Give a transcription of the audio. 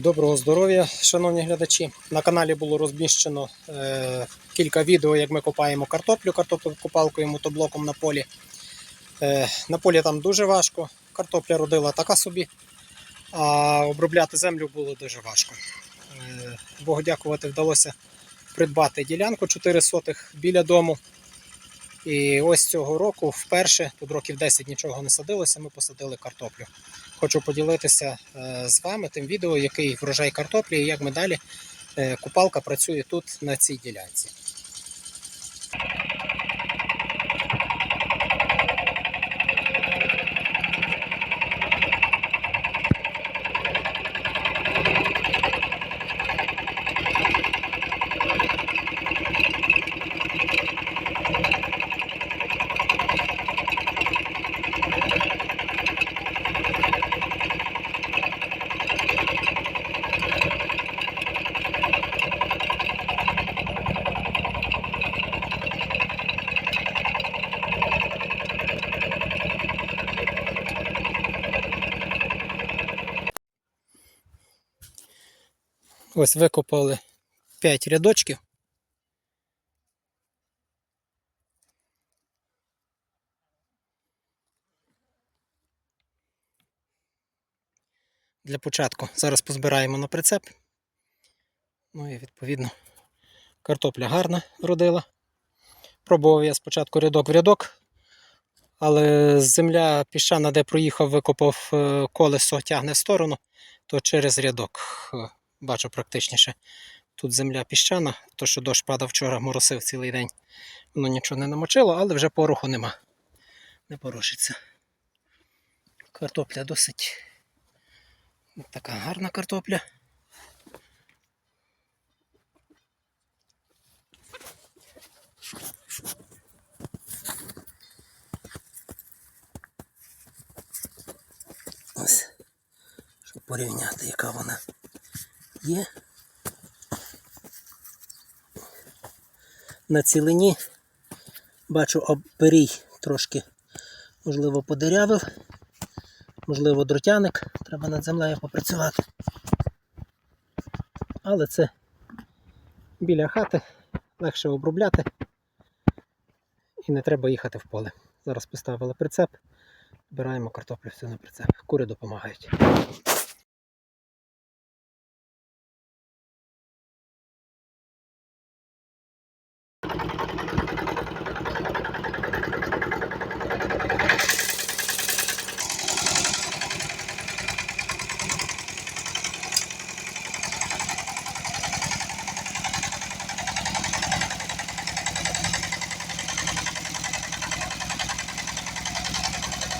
Доброго здоров'я, шановні глядачі. На каналі було розміщено е, кілька відео, як ми копаємо картоплю, картоплю копалкою мотоблоком на полі. Е, на полі там дуже важко. Картопля родила така собі, а обробляти землю було дуже важко. Е, Богу дякувати, вдалося придбати ділянку 4 сотих біля дому. І ось цього року вперше, тут років 10 нічого не садилося, ми посадили картоплю. Хочу поділитися е, з вами тим відео, який врожай картоплі і як ми далі е, купалка працює тут на цій ділянці. Ось викопали 5 рядочків. Для початку зараз позбираємо на прицеп. Ну і відповідно картопля гарна родила. Пробував я спочатку рядок в рядок, але земля піщана, де проїхав, викопав е, колесо, тягне в сторону, то через рядок е, бачу практичніше. Тут земля піщана, то що дощ падав вчора, моросив цілий день. Воно нічого не намочило, але вже пороху нема. Не порушиться. Картопля досить така гарна картопля. Ось, щоб порівняти, яка вона є. На цілині бачу оберій трошки, можливо, подирявив, можливо, дротяник, треба над землею попрацювати. Але це біля хати, легше обробляти і не треба їхати в поле. Зараз поставили прицеп, збираємо картоплю всю на прицеп. Кури допомагають.